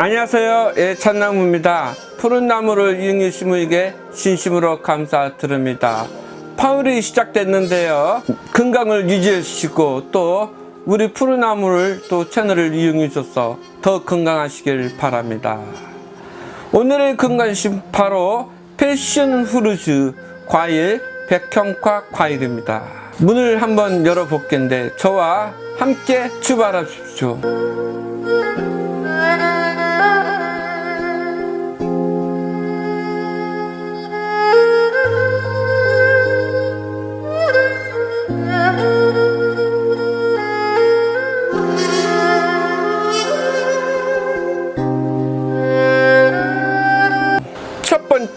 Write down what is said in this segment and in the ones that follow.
안녕하세요. 예, 참나무입니다. 푸른 나무를 이용해 심으에게 진심으로 감사드립니다. 파울이 시작됐는데요. 건강을 유지해 주시고 또 우리 푸른 나무를 또 채널을 이용해 주셔서 더 건강하시길 바랍니다. 오늘의 건강식 바로 패션 후르즈 과일 백형과 과일입니다. 문을 한번 열어볼겠는데 저와 함께 출발하십시오.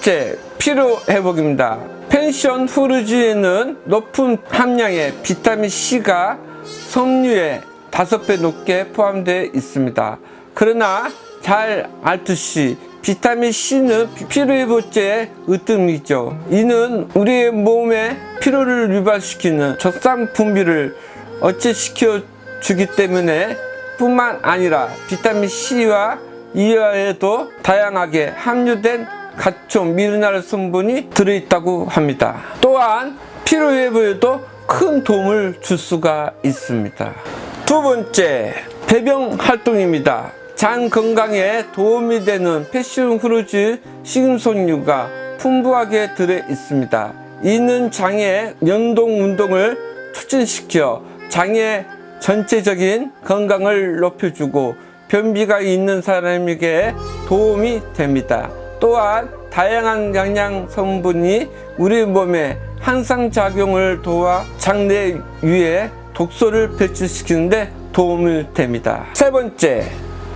첫 번째 피로 회복입니다. 펜션 후르즈에는 높은 함량의 비타민 C가 섬유의 5배 높게 포함되어 있습니다. 그러나 잘 알듯이 비타민 C는 피로 회복제의 으뜸이죠. 이는 우리의 몸에 피로를 유발시키는 적상 분비를 억제시켜 주기 때문에 뿐만 아니라 비타민 C와 이외에도 다양하게 함유된 각종 미네랄 성분이 들어있다고 합니다. 또한 피로 회복에도 큰 도움을 줄 수가 있습니다. 두 번째, 배변 활동입니다. 장 건강에 도움이 되는 패션 후르즈 식음섬유가 풍부하게 들어 있습니다. 이는 장의 연동 운동을 촉진시켜 장의 전체적인 건강을 높여주고 변비가 있는 사람에게 도움이 됩니다. 또한 다양한 영양 성분이 우리 몸에 항상 작용을 도와 장내 위에 독소를 배출시키는데 도움을 됩니다. 세 번째,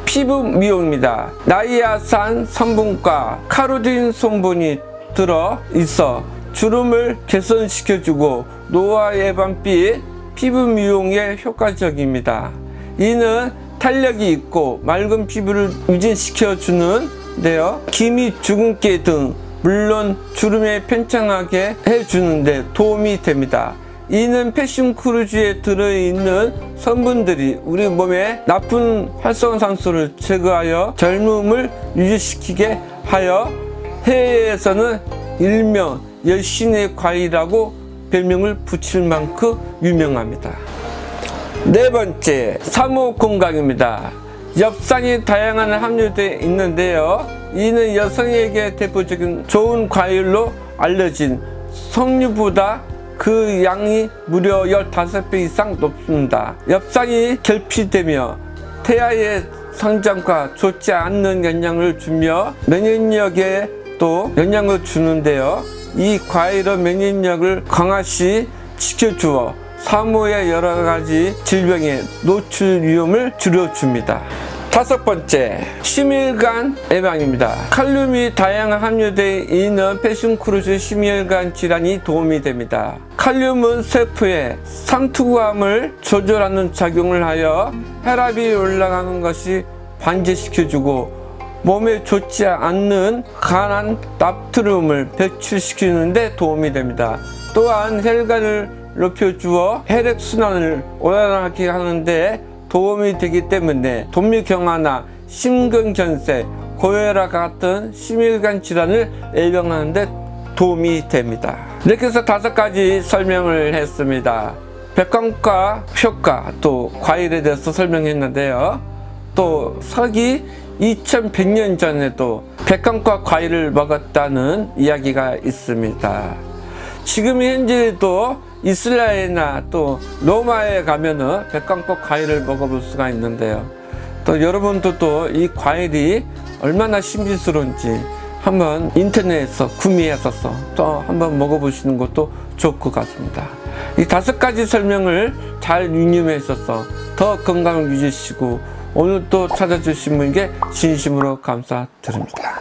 피부 미용입니다. 나이아산 성분과 카로틴 성분이 들어 있어 주름을 개선시켜주고 노화 예방비 피부 미용에 효과적입니다. 이는 탄력이 있고 맑은 피부를 유지시켜 주는 데요. 기미 주근깨 등 물론 주름에 편찮하게 해주는데 도움이 됩니다. 이는 패션 크루즈에 들어있는 성분들이 우리 몸에 나쁜 활성산소를 제거하여 젊음을 유지시키게 하여 해외에서는 일명 여신의 과일이라고 별명을 붙일 만큼 유명합니다. 네 번째, 사무 건강입니다. 엽산이 다양한 함유되어 있는데요. 이는 여성에게 대표적인 좋은 과일로 알려진 석류보다 그 양이 무려 15배 이상 높습니다. 엽산이 결핍되며 태아의 성장과 좋지 않는 영향을 주며 면역력에 또 영향을 주는데요. 이 과일은 면역력을 강화시 지켜주어 사모의 여러 가지 질병의 노출 위험을 줄여줍니다. 다섯 번째, 심혈관 예방입니다. 칼륨이 다양한 함유되어 있는 패션크루즈 심혈관 질환이 도움이 됩니다. 칼륨은 세포의 상투감을 조절하는 작용을 하여 혈압이 올라가는 것이 방지시켜주고 몸에 좋지 않는 강한 나트륨을 배출시키는 데 도움이 됩니다. 또한 혈관을 높여주어 혈액순환을 원활하게 하는데 도움이 되기 때문에 동맥경화나 심근경색, 고혈압 같은 심혈관 질환을 예방하는 데 도움이 됩니다. 이렇게 해서 다섯 가지 설명을 했습니다. 백광과 효과 또 과일에 대해서 설명했는데요. 또 서기 2100년 전에도 백광과 과일을 먹었다는 이야기가 있습니다. 지금 현재도 이스라엘이나 또 로마에 가면은 백광꽃 과일을 먹어볼 수가 있는데요. 또 여러분들도 이 과일이 얼마나 신비스러운지 한번 인터넷에서 구매했었어. 또 한번 먹어보시는 것도 좋을 것 같습니다. 이 다섯 가지 설명을 잘 유념해 있어서 더 건강을 유지시고 오늘 또 찾아주신 분께 진심으로 감사드립니다.